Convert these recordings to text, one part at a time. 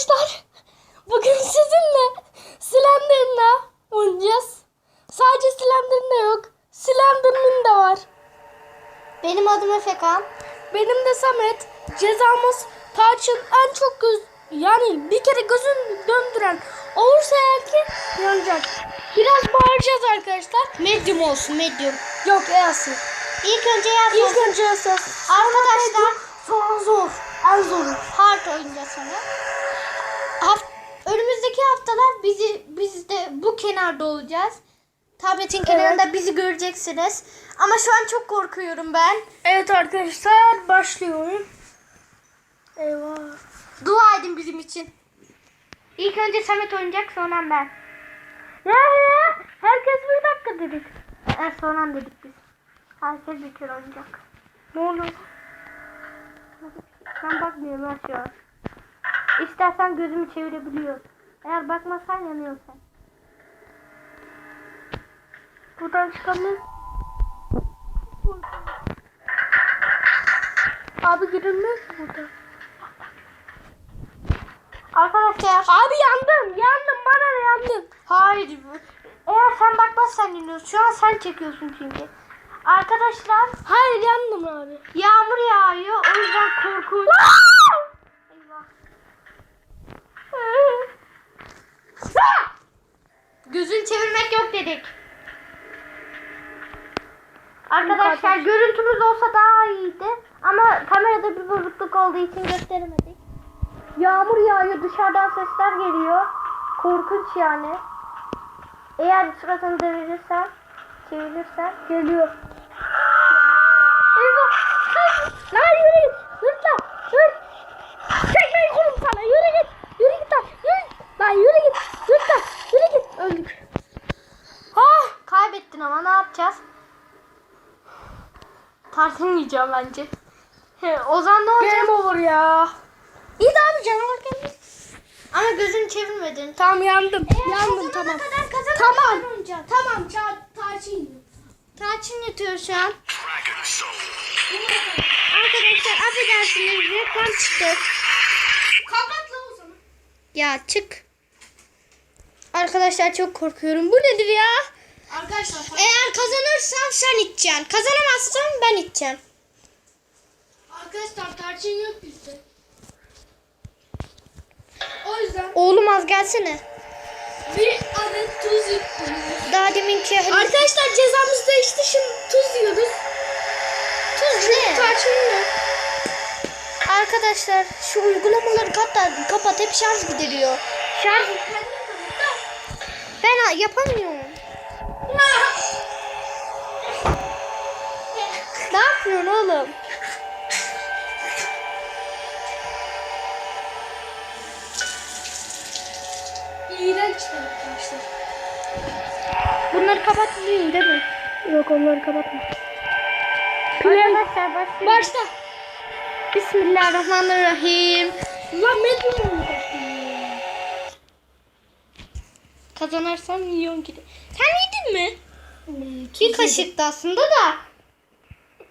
Arkadaşlar bugün sizinle Slenderman'la oynayacağız. Sadece Slenderman yok. Slenderman de var. Benim adım Efekan. Benim de Samet. Cezamız Tarçın en çok göz yani bir kere gözün döndüren olursa eğer ki yanacak. Biraz bağıracağız arkadaşlar. Medium olsun medium. Yok Eası. İlk önce yaz İlk olsun. önce esas. Arkadaşlar Sonra zor. En zoru. hard oynayacağız sonra. Önümüzdeki haftalar bizi biz de bu kenarda olacağız. Tabletin kenarında bizi göreceksiniz. Ama şu an çok korkuyorum ben. Evet arkadaşlar başlıyorum. Eyvah. Dua edin bizim için. İlk önce Samet oynayacak sonra ben. Ya ya herkes bir dakika dedik. Evet sonra dedik biz. Herkes bir kere oynayacak. Ne oluyor? Ben bakmıyorum şu an. İstersen gözümü çevirebiliyorum. Eğer bakmazsan yanıyorsun. Buradan çıkalım. Abi girilmez mi burada? Arkadaşlar. Abi yandım yandım bana ne yandım. Hayır. Eğer sen bakmazsan yanıyorsun. Şu an sen çekiyorsun çünkü. Arkadaşlar Hayır yandım abi. yağmur yağıyor. O yüzden korkunç. Eyvah. Gözün çevirmek yok dedik. Arkadaşlar görüntümüz olsa daha iyiydi. Ama kamerada bir bozukluk olduğu için gösteremedik. Yağmur yağıyor dışarıdan sesler geliyor. Korkunç yani. Eğer suratını devirirsen, çevirirsen geliyor. Eyvah. Lan yürü git. Hırt lan. Hırt. Çekmeyi kolum sana. Yürü git. Yürü git lan. Yürü. Lan yürü git. Hırt lan. Yürü git. Öldük. Ah, kaybettin ama ne yapacağız? Tartılmayacağım bence. He, o zaman ne olacak? Game over ya. İyi de abi canavar gelmiş. Ama gözünü çevirmedin. Tamam yandım. yandım Kazanana tamam. kadar Tamam. Tamam. Ta tarçın. Tarçın yatıyor şu an. Arkadaşlar affedersiniz reklam çıktı. Kapat lan o zaman. Ya çık. Arkadaşlar çok korkuyorum. Bu nedir ya? Arkadaşlar. Eğer kazanırsam sen içeceksin. Kazanamazsam ben içeceğim. Arkadaşlar tarçın yok bizde. O yüzden Oğlum az gelsene. bir adet tuz yüklüyoruz. Daha deminki hani Arkadaşlar cezamız değişti. Şimdi tuz yiyoruz. tuz ne? Tarçın yok. Arkadaşlar şu uygulamaları kapat, kapat hep şarj gideriyor. Şarj ben yapamıyorum. Ne yapıyorsun oğlum? İğrenç arkadaşlar. Bunları kapatayım değil mi? Yok onları kapatma. Arkadaşlar başlayalım. Başla. Bismillahirrahmanirrahim. Lan medyum oldu. Kazanırsam milyon gider. Sen yedin mi? Bir kaşıktı aslında da.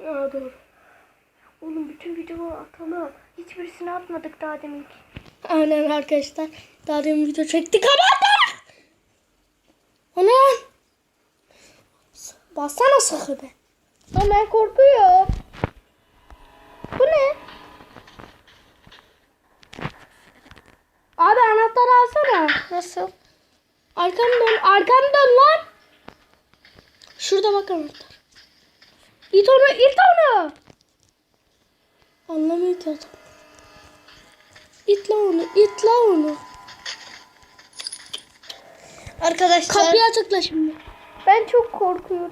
Ya doğru. Oğlum bütün videoları atalım. Hiçbirisini atmadık daha demin. Aynen arkadaşlar. Daha demin video çektik ama da. Lan? Bassana sakın be. Ben korkuyorum. Bu ne? Abi anahtarı alsana. Nasıl? Arkanı dön. Dön lan. Şurada bak anahtar. İt onu. it onu. Anlamıyor ki adam. İt lan onu. it lan onu. Arkadaşlar Kapıyı açıkla şimdi. ben çok korkuyorum.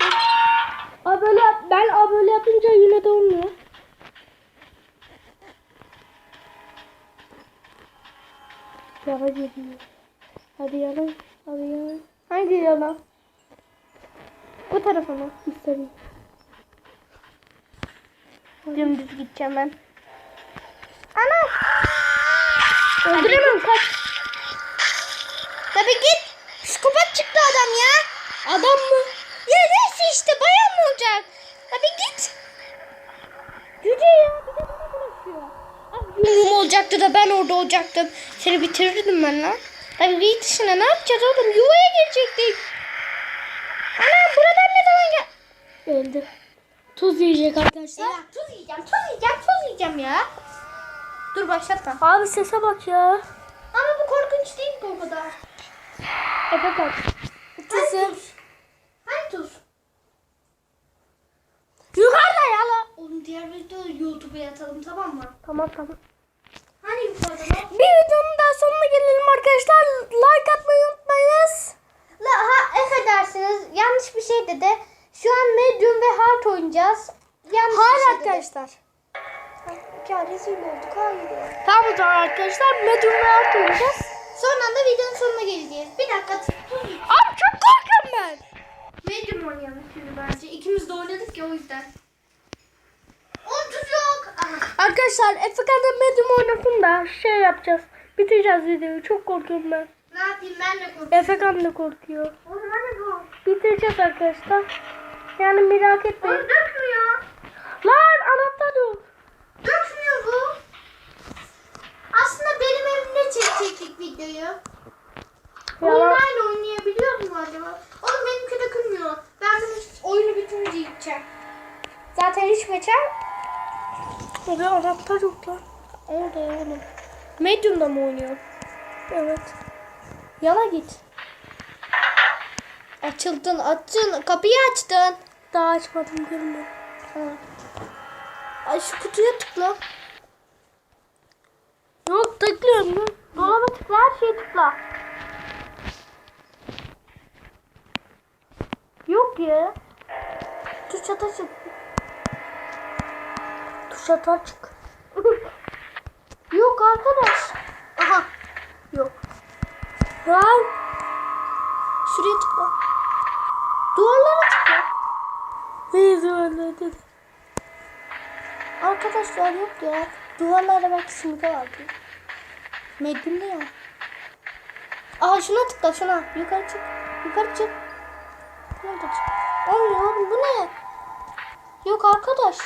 Abi böyle yap. Ben abi böyle yapınca yine de olmuyor. Yavaş gidiyor. Hadi yalan. Yalan. Hangi yana? Bu tarafa mı? İstedim. Dümdüz gideceğim ben. Ana! Öldüremem kaç. Tabi git. Psikopat çıktı adam ya. Adam mı? Ya neyse işte bayan mı olacak? Tabi git. Cüce ya bir de bana bulaşıyor. Ah Yumum olacaktı da ben orada olacaktım. Seni bitirirdim ben lan. Tabii git dışına ne yapacağız oğlum? Yuvaya girecektik. Ana buradan ne zaman gel... Öldü. Tuz yiyecek arkadaşlar. Ya tuz yiyeceğim, tuz yiyeceğim, tuz yiyeceğim ya. Dur başlatma. Abi sese bak ya. Ama bu korkunç değil o kadar. Efe bak. Hani tuz? Hani tuz? Yukarıda ya lan. Oğlum diğer videoyu YouTube'a atalım tamam mı? Tamam tamam. Hani yukarıda? Bir videonun daha sonuna gelelim arkadaşlar. Like atmayı unutmayınız. La ha affedersiniz yanlış bir şey dedi. Şu an medium ve hard oynayacağız. Yanlış Hayır şey dedi. arkadaşlar. Ya rezil olduk hayır. Tamam o zaman arkadaşlar. Medium ve art oynayacağız. Sonra da videonun sonuna geleceğiz. Bir dakika. Abi çok korkuyorum ben. Medium oynayalım şimdi bence. İkimiz de oynadık ya o yüzden. Onun tuz yok. Aha. Arkadaşlar Efekan'da medium oynasın da şey yapacağız. Bitireceğiz videoyu. Çok korkuyorum ben. Ne yapayım ben de korkuyorum. Efekan da korkuyor. Oğlum hani bu? Bitireceğiz arkadaşlar. Yani merak etmeyin. Oğlum dökmüyor. Lan anahtar yok. Dökmüyor bu. Aslında benim evimde çekecektik videoyu. Online oynayabiliyor mu acaba? Oğlum benimki de kırmıyor. Ben oyunu bitince gideceğim. Zaten hiç geçer. Abi anahtar yok lan. Orada oğlum. Medium'da mı oynuyor? Evet. Yana git. Açıldın, açtın. Kapıyı açtın. Daha açmadım görmüyorum. Tamam. Ay şu kutuya tıkla. Yok tıklıyorum lan. Dolaba tıkla, her şeye tıkla. Yok ya. Tuş ata çık. Tuş atar çık. Yok arkadaş. Aha. Yok. Lan. Şuraya tıkla. Duvarlara tıkla. Neyse öyle dedi. Arkadaşlar yok ya. Duvarlara bak simge var diyor. Medyumda ya. Aha şuna tıkla şuna. Yukarı çık. Yukarı çık. Yukarı çık. Olmuyor oğlum bu ne? Yok arkadaş.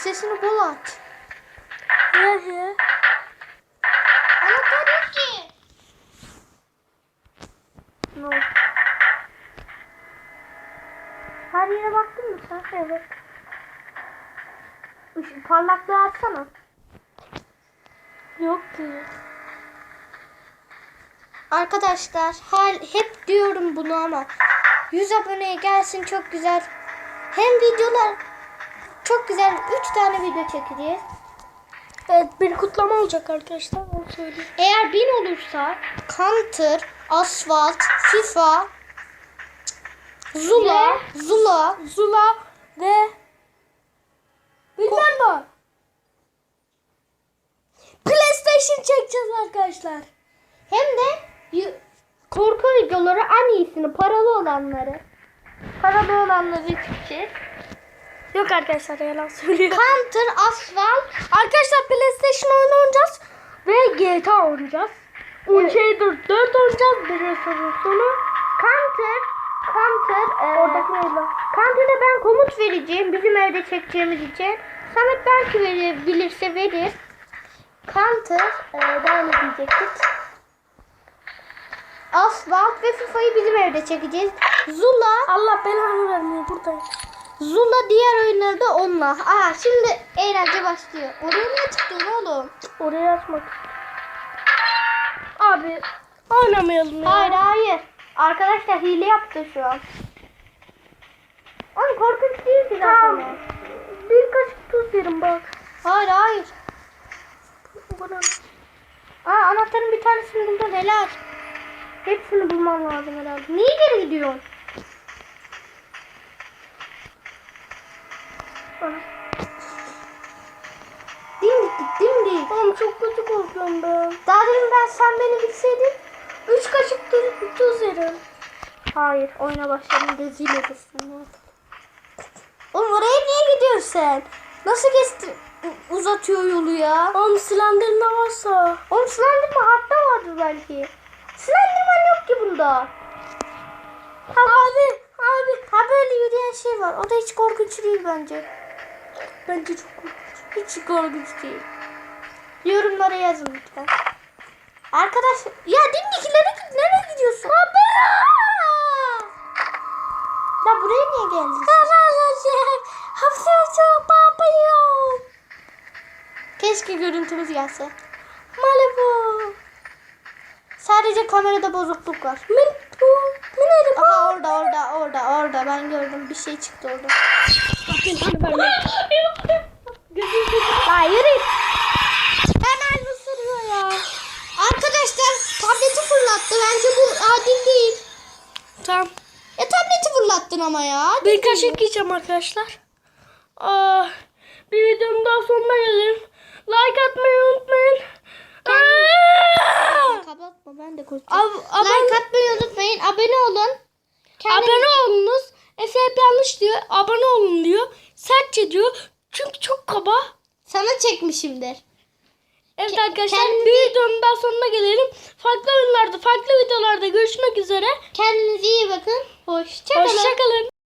Sesini bol aç. Ne ya? Anahtar yok ki. Oldu? Her yere baktın mı sen? Evet. Işık parlaklığı açsana. Yok ki. Arkadaşlar hal hep diyorum bunu ama 100 aboneye gelsin çok güzel. Hem videolar çok güzel 3 tane video çekeceğiz. Evet bir kutlama olacak arkadaşlar. Onu söyleyeyim. Eğer 1000 olursa Counter, Asfalt, FIFA, Zula, Zula, Zula ve bilmem ne. PlayStation çekeceğiz arkadaşlar. hem de korku videoları en iyisini paralı olanları. Paralı olanları çekeceğiz. Yok arkadaşlar yalan söylüyor. Counter, Asfalt, Arkadaşlar PlayStation oyunu oynayacağız ve GTA oynayacağız. Uncharted 4 oynayacağız. Bir sonu sonu. Counter, Counter, e, Oradaki neydi? Counter'da ben komut vereceğim bizim evde çekeceğimiz için. Samet belki verir, bilirse verir. Counter, e, daha ne diyecektik? Asfalt ve FIFA'yı bizim evde çekeceğiz. Zula, Allah belanı vermiyor buradayım. Zula diğer oyunları da onunla. Aa şimdi eğlence başlıyor. Oraya niye çıktın oğlum? Orayı açmak. Abi oynamayalım ya. Hayır hayır. Arkadaşlar hile yaptı şu an. Oğlum korkunç değil ki zaten. Tamam. Bir kaşık tuz yerim bak. Hayır hayır. Bana. Aa anahtarın bir tanesini buldum helal. Hepsini bulmam lazım herhalde. Niye geri gidiyorsun? Dimdik dimdik. Oğlum çok kötü korkuyorum ben. Daha demin ben sen beni bilseydin. Üç kaşık tuz, yerim. Hayır oyuna başladım rezil olursun. Oğlum oraya niye gidiyorsun sen? Nasıl kestin? Uzatıyor yolu ya. Oğlum silendirme varsa. Oğlum Slenderman hatta vardır belki. Slenderman yok ki bunda. Abi Abi ha böyle yürüyen şey var. O da hiç korkunç değil bence. Bence çok korkunç. Hiç korkunç değil. Yorumlara yazın lütfen. Arkadaş ya dimdik nereye, nereye gidiyorsun? Baba! Ya buraya niye geldin? Hapse çok papayım. Keşke görüntümüz gelse. Malibu. Sadece kamerada bozukluk var. Malibu. Aha orada orada orada orada ben gördüm bir şey çıktı orada. Ya yürü. Hemen ısırıyor ya. Arkadaşlar tableti fırlattı. Bence bu adil değil. Tamam. Ya tableti fırlattın ama ya. Değil. kaşık yiyeceğim arkadaşlar. Aa, bir videonun daha sonuna gelelim. Like atmayı unutmayın. Aa! Kapatma ben de abone- like atmayı unutmayın. Abone olun. Kendinize- Abone olunuz. Efe hep yanlış diyor. Abone olun diyor. Sertçe diyor. Çünkü çok kaba. Sana çekmişimdir. Evet Ke- arkadaşlar kendinize- bir videonun daha sonuna gelelim. Farklı oyunlarda, farklı videolarda görüşmek üzere. Kendinize iyi bakın. Hoşçakalın. Hoşçakalın.